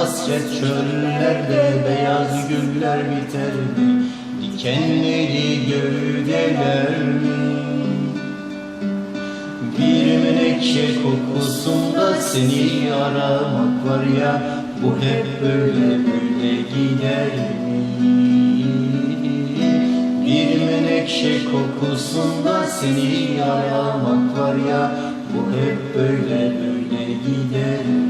hasret çöllerde beyaz güller biter mi? Dikenleri gövdeler mi? Bir menekşe kokusunda seni aramak var ya Bu hep böyle böyle gider? Bir menekşe kokusunda seni aramak var ya Bu hep böyle böyle gider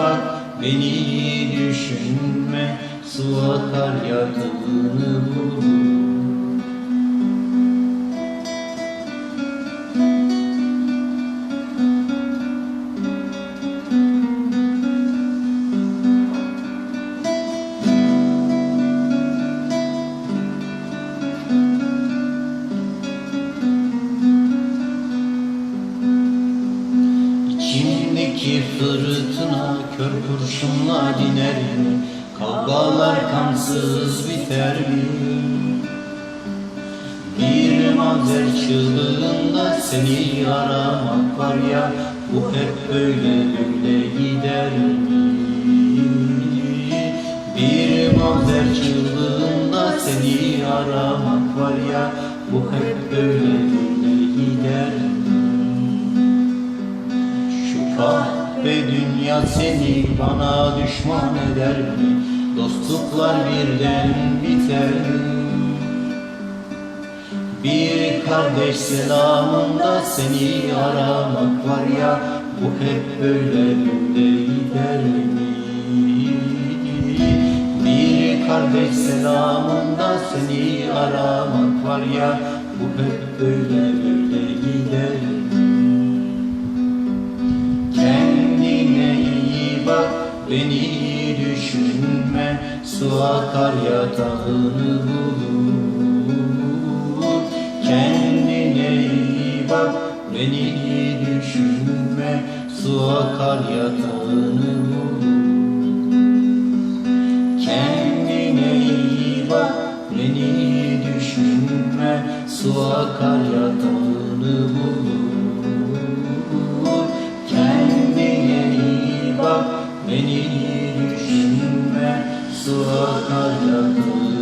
bak, beni düşünme. Su akar yatağını bulur Fırtına kör kurşunla diner mi? Kavgalar kansız biter mi? Bir mazer çığlığında seni aramak var ya Bu hep böyle böyle gider mi? Bir mazer çığlığında seni aramak var ya Bu hep böyle böyle gider mi? Şu kahpe dünya seni bana düşman eder mi? Dostluklar birden biter? Bir kardeş selamında seni aramak var ya Bu hep böyle böyle gider mi? Bir kardeş selamında seni aramak var ya Bu hep böyle böyle beni düşünme Su akar yatağını bulur. Kendine iyi bak, beni düşünme Su akar yatağını bulur. Kendine iyi bak, beni düşünme Su akar yatağını bulur Beni düşünme sular yakın